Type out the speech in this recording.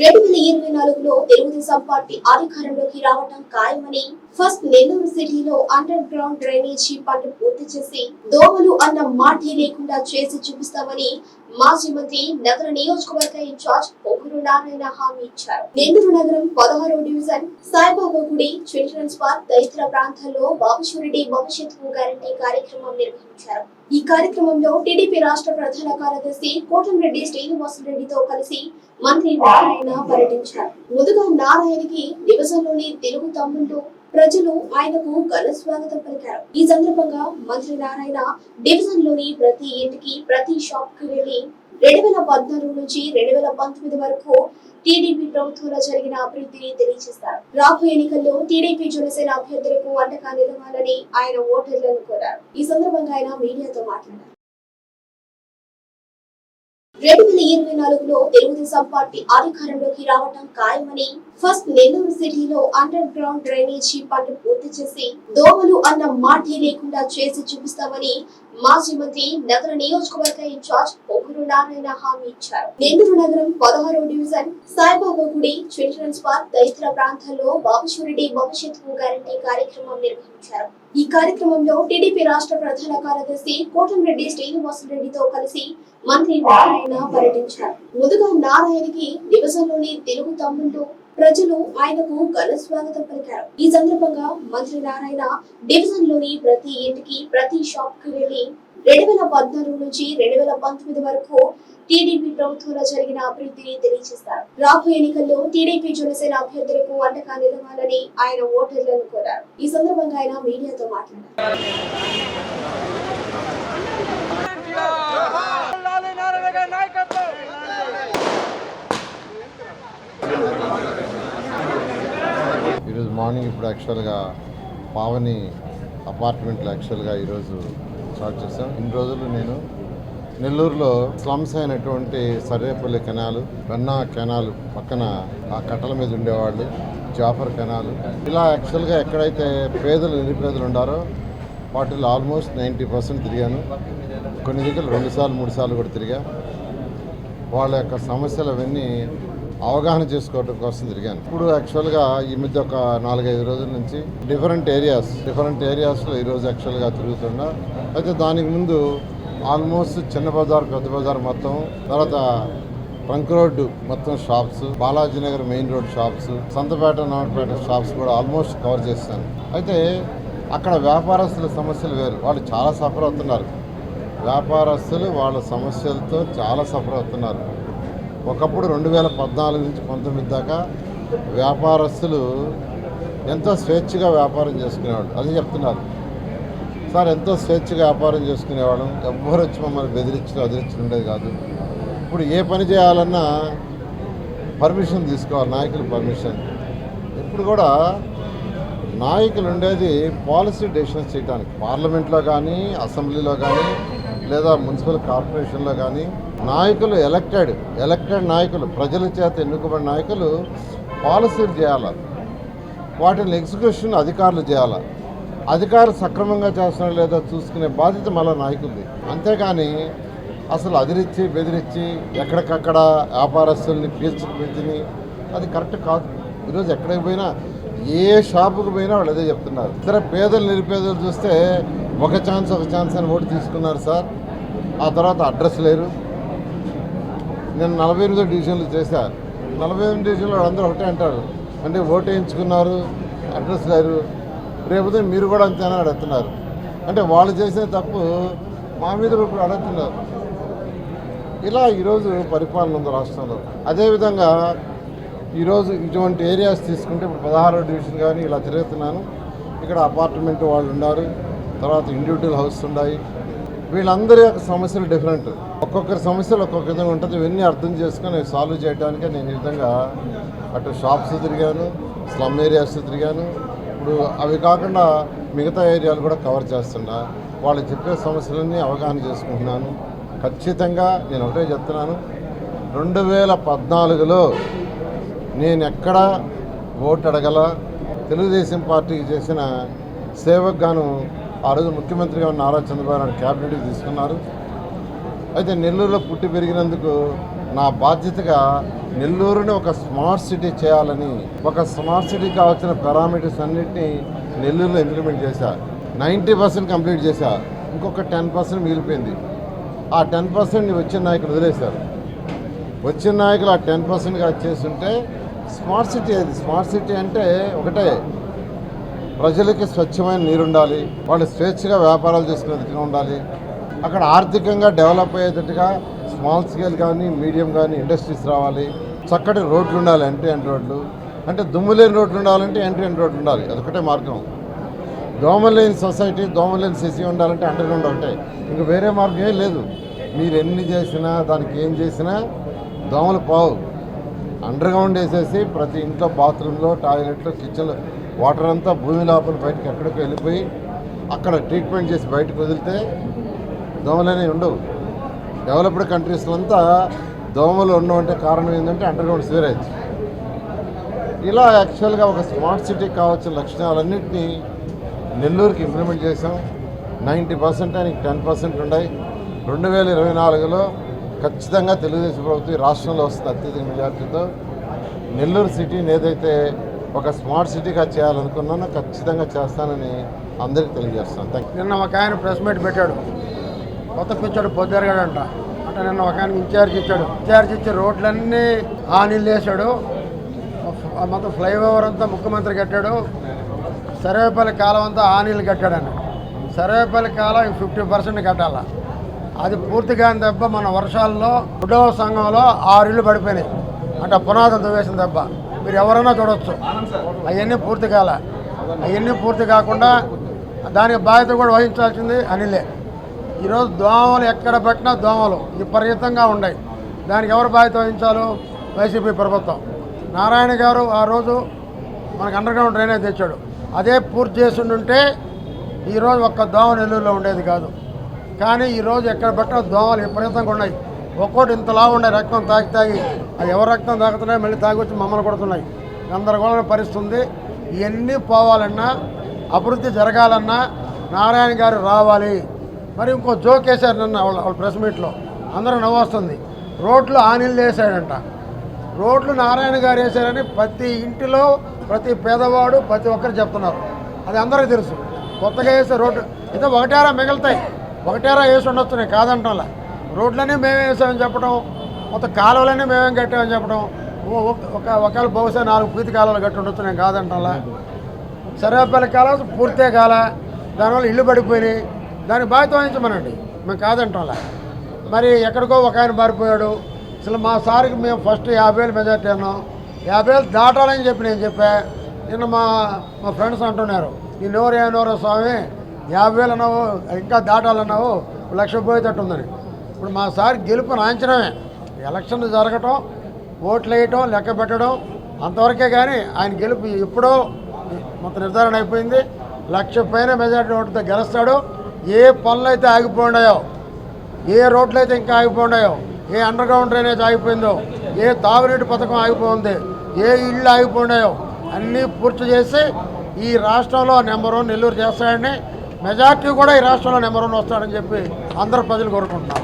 రెండు వేల ఇరవై నాలుగులో తెలుగుదేశం పార్టీ అధికారంలోకి రావడం ఖాయమని ఫస్ట్ నెల్లూరు సిటీలో అండర్ గ్రౌండ్ డ్రైనేజీ పనులు పూర్తి చేసి దోమలు అన్న మాటే లేకుండా చేసి చూపిస్తామని మాజీ మంత్రి నగర నియోజకవర్గ ఇన్ఛార్జ్ పొగురు నారాయణ హామీ ఇచ్చారు. నెల్లూరు నగరం పదహారో డివిజన్ సాయిబాబా గుడి చిల్డ్రన్స్ పార్క్ తదితర ప్రాంతాల్లో బాబుషురెడ్డి భవిష్యత్తు గ్యారంటీ కార్యక్రమం నిర్వహించారు. ఈ కార్యక్రమంలో టీడీపీ రాష్ట్ర ప్రధాన కార్యదర్శి కోటంరెడ్డి శ్రీనివాసరెడ్డితో కలిసి మంత్రి నారాయణ పర్యటించారు. ముందుగా నారాయణకి డివిజన్లోని తెలుగు తమ్ముళ్ళు ప్రజలు ఆయనకు ఘన స్వాగతం పలికారు. ఈ సందర్భంగా మంత్రి నారాయణ డివిజన్లోని ప్రతి ఇంటికి ప్రతి షాప్కి వెళ్ళి రెండు వేల పద్నాలుగు నుంచి రెండు వేల పంతొమ్మిది వరకు టీడీపీ ప్రభుత్వంలో జరిగిన అభివృద్ధిని తెలియజేస్తారు. రాబోయే ఎన్నికల్లో టీడీపీ జనసేన అభ్యర్థులకు అండగా నిలవాలని ఆయన ఓటర్లను కోరారు. ఈ సందర్భంగా ఆయన మీడియాతో మాట్లాడారు. రెండు వేల ఇరవై నాలుగులో తెలుగుదేశం పార్టీ అధికారంలోకి రావటం ఖాయమని ఫస్ట్ నెల్లూరు సిటీలో అండర్ గ్రౌండ్ డ్రైనేజీ పనులు పూర్తి చేసి దోమలు అన్న మాటే లేకుండా చేసి చూపిస్తామని మాజీ మంత్రి నగర నియోజకవర్గ ఇన్ఛార్జ్ పొగురు నారాయణ హామీ ఇచ్చారు. నెల్లూరు నగరం పదహారో డివిజన్ సాయిబాబా గుడి చిల్డ్రన్స్ పార్క్ తదితర ప్రాంతాల్లో బాబుషురెడ్డి భవిష్యత్తు గ్యారంటీ కార్యక్రమం నిర్వహించారు. ఈ కార్యక్రమంలో టీడీపీ రాష్ట్ర ప్రధాన కార్యదర్శి కోటంరెడ్డి శ్రీనివాసరెడ్డితో కలిసి మంత్రి నారాయణ పర్యటించారు. ముందుగా నారాయణకి డివిజన్లోని తెలుగు తమ్ముళ్ళు ప్రజలు ఆయనకు ఘన స్వాగతం పలికారు. ఈ సందర్భంగా మంత్రి నారాయణ డివిజన్లోని ప్రతి ఇంటికి ప్రతి షాప్కి వెళ్ళి రెండు వేల పద్నాలుగు నుంచి రెండు వేల పంతొమ్మిది వరకు టీడీపీ ప్రభుత్వంలో జరిగిన అభివృద్ధిని తెలియజేస్తారు. రాబోయే ఎన్నికల్లో టీడీపీ జనసేన అభ్యర్థులకు అండగా నిలవాలని ఆయన ఓటర్లను కోరారు. ఈ సందర్భంగా ఆయన మీడియాతో మాట్లాడారు లాలి నారాయణ గారి నాయకత్వం ఈరోజు మార్నింగ్ ఇప్పుడు యాక్చువల్గా పావని అపార్ట్మెంట్లో యాక్చువల్గా ఈరోజు స్టార్ట్ చేశాం. ఇన్ని రోజులు నేను నెల్లూరులో స్లమ్స్ అయినటువంటి సర్వేపల్లి కెనాలు వెన్నా కెనాలు పక్కన ఆ కట్టల మీద ఉండేవాళ్ళు జాఫర్ కెనాలు. ఇలా యాక్చువల్గా ఎక్కడైతే పేదలు నిరుపేదలు ఉండారో వాటిలో ఆల్మోస్ట్ నైంటీ పర్సెంట్ తిరిగాను. కొన్ని దగ్గర రెండు సార్లు మూడు సార్లు కూడా తిరిగా. వాళ్ళ యొక్క సమస్యలు అవన్నీ అవగాహన చేసుకోవడం కోసం తిరిగాను. ఇప్పుడు యాక్చువల్గా ఈ మధ్య ఒక నాలుగైదు రోజుల నుంచి డిఫరెంట్ ఏరియాస్ డిఫరెంట్ ఏరియాస్లో ఈరోజు యాక్చువల్గా తిరుగుతున్నా. అయితే దానికి ముందు ఆల్మోస్ట్ చిన్న బజార్ పెద్ద బజార్ మొత్తం తర్వాత ట్రంక్ రోడ్డు మొత్తం shops Balaji Nagar main road shops Santhapeta Namapeta shops కూడా ఆల్మోస్ట్ కవర్ చేస్తాను. అయితే అక్కడ వ్యాపారస్తుల సమస్యలు వేరు. వాళ్ళు చాలా సఫర్ అవుతున్నారు. వ్యాపారస్తులు వాళ్ళ సమస్యలతో చాలా సఫర్ అవుతున్నారు. ఒకప్పుడు రెండు వేల పద్నాలుగు నుంచి పంతొమ్మిది దాకా వ్యాపారస్తులు ఎంతో స్వేచ్ఛగా వ్యాపారం చేసుకునేవాళ్ళు. అది చెప్తున్నారు. సార్ ఎంతో స్వేచ్ఛగా వ్యాపారం చేసుకునేవాళ్ళం. ఎవ్వరు వచ్చి మమ్మల్ని బెదిరించడం అదిరించడం ఉండేది కాదు. ఇప్పుడు ఏ పని చేయాలన్నా పర్మిషన్ తీసుకోవాలి నాయకుల పర్మిషన్. ఇప్పుడు కూడా నాయకులు ఉండేది పాలసీ డెసిషన్స్ చేయడానికి పార్లమెంట్లో కానీ అసెంబ్లీలో కానీ లేదా మున్సిపల్ కార్పొరేషన్లో కానీ నాయకులు ఎలక్టెడ్ ఎలక్టెడ్ నాయకులు ప్రజల చేత ఎన్నుకబడిన నాయకులు పాలసీలు చేయాలి. వాటిని ఎగ్జిక్యూషన్ అధికారులు చేయాలి. అధికారులు సక్రమంగా చేస్తున్నారో లేదో చూసుకునే బాధ్యత మళ్ళీ నాయకులది. అంతేగాని అసలు అదిరిచ్చి బెదిరించి ఎక్కడికక్కడ వ్యాపారస్తుల్ని పీల్చుకు పెంచిని అది కరెక్ట్ కాదు. ఈరోజు ఎక్కడికి పోయినా ఏ షాపుకి పోయినా వాళ్ళు అదే చెప్తున్నారు. ఇతర పేదలు నిరుపేదలు చూస్తే ఒక ఛాన్స్ ఒక ఛాన్స్ అని ఓటు తీసుకున్నారు సార్. ఆ తర్వాత అడ్రస్ లేరు. నేను నలభై ఎనిమిదో డివిజన్లు చేశాను నలభై ఎనిమిది డివిజన్లో అందరూ ఒకటే అంటారు. అంటే ఓటు వేయించుకున్నారు అడ్రస్ గారు రేపుతో మీరు కూడా అంతేనా అడుగుతున్నారు. అంటే వాళ్ళు చేసిన తప్పు మా మీద ఇప్పుడు అడుగుతున్నారు. ఇలా ఈరోజు పరిపాలన ఉంది రాష్ట్రంలో. అదేవిధంగా ఈరోజు ఇటువంటి ఏరియాస్ తీసుకుంటే ఇప్పుడు పదహారో డివిజన్ కానీ ఇలా తిరుగుతున్నాను. ఇక్కడ అపార్ట్మెంట్ వాళ్ళు ఉన్నారు. తర్వాత ఇండివిజువల్ హౌస్ ఉన్నాయి. వీళ్ళందరి యొక్క సమస్యలు డిఫరెంట్ ఒక్కొక్కరి సమస్యలు ఒక్కొక్క విధంగా ఉంటుంది. ఇవన్నీ అర్థం చేసుకొని సాల్వ్ చేయడానికే నేను ఈ విధంగా అటు షాప్స్ తిరిగాను స్లమ్ ఏరియాస్ తిరిగాను. ఇప్పుడు అవి కాకుండా మిగతా ఏరియాలు కూడా కవర్ చేస్తున్నా. వాళ్ళు చెప్పే సమస్యలన్నీ అవగాహన చేసుకుంటున్నాను. ఖచ్చితంగా నేను ఒకటే చెప్తున్నాను. రెండు వేల పద్నాలుగులో నేను ఎక్కడ ఓటు అడగల? తెలుగుదేశం పార్టీకి చేసిన సేవకు గాను ఆ రోజు ముఖ్యమంత్రిగా ఉన్న నారా చంద్రబాబు నాయుడు క్యాబినెట్కి తీసుకున్నారు. అయితే నెల్లూరులో పుట్టి పెరిగినందుకు నా బాధ్యతగా నెల్లూరుని ఒక స్మార్ట్ సిటీ చేయాలని ఒక స్మార్ట్ సిటీ కావాల్సిన పారామీటర్స్ అన్నింటినీ నెల్లూరులో ఇంప్లిమెంట్ చేశా. నైంటీ పర్సెంట్ కంప్లీట్ చేశా. ఇంకొక టెన్ పర్సెంట్ మిగిలిపోయింది. ఆ టెన్ పర్సెంట్ వచ్చిన నాయకులు వదిలేశారు. వచ్చిన నాయకులు ఆ టెన్ పర్సెంట్గా చేస్తుంటే స్మార్ట్ సిటీ అది. స్మార్ట్ సిటీ అంటే ఒకటే. ప్రజలకి స్వచ్ఛమైన నీరుండాలి వాళ్ళు స్వేచ్ఛగా వ్యాపారాలు చేసుకునేట్టుగా ఉండాలి. అక్కడ ఆర్థికంగా డెవలప్ అయ్యేటట్టుగా స్మాల్ స్కేల్ కానీ మీడియం కానీ ఇండస్ట్రీస్ రావాలి. చక్కటి రోడ్లు ఉండాలి ఎంట్రీ ఎండ్ రోడ్లు. అంటే దుమ్ము లేని రోడ్లు ఉండాలంటే ఎంట్రీ ఎండ్ రోడ్లు ఉండాలి అదొకటే మార్గం. దోమలు లేని సొసైటీ దోమలు లేని సిసి ఉండాలంటే అండర్ గ్రౌండ్ ఒకటే. ఇంక వేరే మార్గం ఏం లేదు. మీరు ఎన్ని చేసినా దానికి ఏం చేసినా దోమలు పోవు. అండర్ గ్రౌండ్ వేసేసి ప్రతి ఇంట్లో బాత్రూంలో టాయిలెట్లో కిచెన్లో వాటర్ అంతా భూమి లోపల బయటకు ఎక్కడికి వెళ్ళిపోయి అక్కడ ట్రీట్మెంట్ చేసి బయటకు వదిలితే దోమలు అనేవి ఉండవు. డెవలప్డ్ కంట్రీస్లో అంతా దోమలు ఉండవంటే కారణం ఏంటంటే అండర్గ్రౌండ్ సివరేజ్ ఇలా యాక్చువల్గా ఒక స్మార్ట్ సిటీ కావాల్సిన లక్షణాలన్నింటినీ నెల్లూరుకి ఇంప్లిమెంట్ చేసాం నైంటీ పర్సెంట్ అని టెన్ పర్సెంట్ ఉన్నాయి రెండు వేల ఇరవై నాలుగులో ఖచ్చితంగా తెలుగుదేశం ప్రభుత్వం రాష్ట్రంలో వస్తుంది అత్యధిక మెజార్టీతో నెల్లూరు సిటీని ఏదైతే ఒక స్మార్ట్ సిటీగా చేయాలనుకున్నాను ఖచ్చితంగా చేస్తానని అందరికీ తెలియజేస్తాను థ్యాంక్ నిన్న ఒక ఆయన ప్రెస్ మీట్ పెట్టాడు. కొత్త పిచ్చాడు పొద్దురగాడంట. అంటే నిన్న ఒక ఆయన ఇన్ఛార్జ్ ఇచ్చాడు. ఇన్ఛార్జ్ ఇచ్చి రోడ్లన్నీ హానీళ్ళు వేసాడు మొత్తం ఫ్లైఓవర్ అంతా ముఖ్యమంత్రి కట్టాడు. సర్వేపల్లి కాలం అంతా హానీలు కట్టాడని సర్వేపల్లి కాలం ఫిఫ్టీ పర్సెంట్ కట్టాలా. అది పూర్తిగా దెబ్బ మన వర్షాల్లో కుటుంబ సంఘంలో ఆరు ఇళ్ళు పడిపోయినాయి. అంటే పునాదులు తవ్వేసిన దెబ్బ. మీరు ఎవరైనా చూడొచ్చు. అవన్నీ పూర్తి కాల. అవన్నీ పూర్తి కాకుండా దానికి బాధ్యత కూడా వహించాల్సింది అనిలే. ఈరోజు దోమలు ఎక్కడ పెట్టినా దోమలు విపరీతంగా ఉన్నాయి. దానికి ఎవరు బాధ్యత వహించాలో వైసీపీ ప్రభుత్వం. నారాయణ గారు ఆ రోజు మనకు అండర్ గ్రౌండ్ డ్రైనేజ్ తెచ్చాడు. అదే పూర్తి చేస్తుంటే ఈరోజు ఒక్క దోమ నెల్లూరులో ఉండేది కాదు. కానీ ఈరోజు ఎక్కడ పెట్టినా దోమలు విపరీతంగా ఉన్నాయి. ఒక్కోటి ఇంతలా ఉండే రక్తం తాగి తాగి అది ఎవరు రక్తం తాగుతున్నాయి మళ్ళీ తాగి వచ్చి మమ్మల్ని కొడుతున్నాయి. గందరగోళం పరిస్థితుంది ఇవన్నీ పోవాలన్నా అభివృద్ధి జరగాలన్నా నారాయణ గారు రావాలి. మరి ఇంకో జోక్ వేశారు నిన్న వాళ్ళ వాళ్ళ ప్రెస్ మీట్లో. అందరూ నవ్వొస్తుంది. రోడ్లు ఆనీళ్ళు చేశాడంట రోడ్లు నారాయణ గారు వేశారని ప్రతి ఇంటిలో ప్రతి పేదవాడు ప్రతి ఒక్కరు చెప్తున్నారు. అది అందరికీ తెలుసు. కొత్తగా వేసే రోడ్డు అయితే ఒకటేరా మిగులుతాయి. ఒకటేరా వేసి ఉండొచ్చు నేను కాదంటాంలా రోడ్లన్నీ మేమే వేసామని చెప్పడం మొత్తం కాలువలన్నీ మేమేం కట్టామని చెప్పడం ఓ- ఒక ఒక- ఒకవేళ బహుశా నాలుగు పూర్తి కాలువలు కట్టి ఉండొచ్చు నేను కాదంటాంలా సర్వేపల్లి కాలువ పూర్తే కాల దానివల్ల ఇల్లు పడిపోయినాయి. దానికి బాధ్యత వహించమనండి. మేము కాదంటాలా మరి ఎక్కడికో ఒక ఆయన పారిపోయాడు అసలు మా సార్కి మేము ఫస్ట్ యాభై వేలు మెజార్టీ అన్నాం. యాభై వేలు దాటాలని చెప్పి నేను చెప్పా. నిన్న మా మా ఫ్రెండ్స్ అంటున్నారు ఈ నోరు ఏ నోరు స్వామి యాభై వేలు అన్నావు ఇంకా దాటాలన్నావు లక్ష పోయేటట్టు ఉందని ఇప్పుడు మా సార్ గెలుపు నాంచడమే. ఎలక్షన్లు జరగటం ఓట్లు వేయటం లెక్క పెట్టడం అంతవరకే కానీ ఆయన గెలుపు ఎప్పుడో మొత్తం నిర్ధారణ అయిపోయింది. లక్ష పైన మెజార్టీ ఓటుతో గెలుస్తాడు. ఏ పనులు అయితే ఆగిపోయినాయో ఏ రోడ్లు అయితే ఇంకా ఆగిపోయినాయో ఏ అండర్ గ్రౌండ్ డ్రైనేజ్ ఆగిపోయిందో ఏ తాగునీటి పథకం ఆగిపోయింది ఏ ఇళ్ళు ఆగిపోయినాయో అన్నీ పూర్తి చేసి ఈ రాష్ట్రంలో నెంబర్ వన్ నెల్లూరు చేస్తాడని మెజార్టీ కూడా ఈ రాష్ట్రంలో నెంబర్ వన్ వస్తాడని చెప్పి అందరు ప్రజలు కోరుకుంటున్నారు.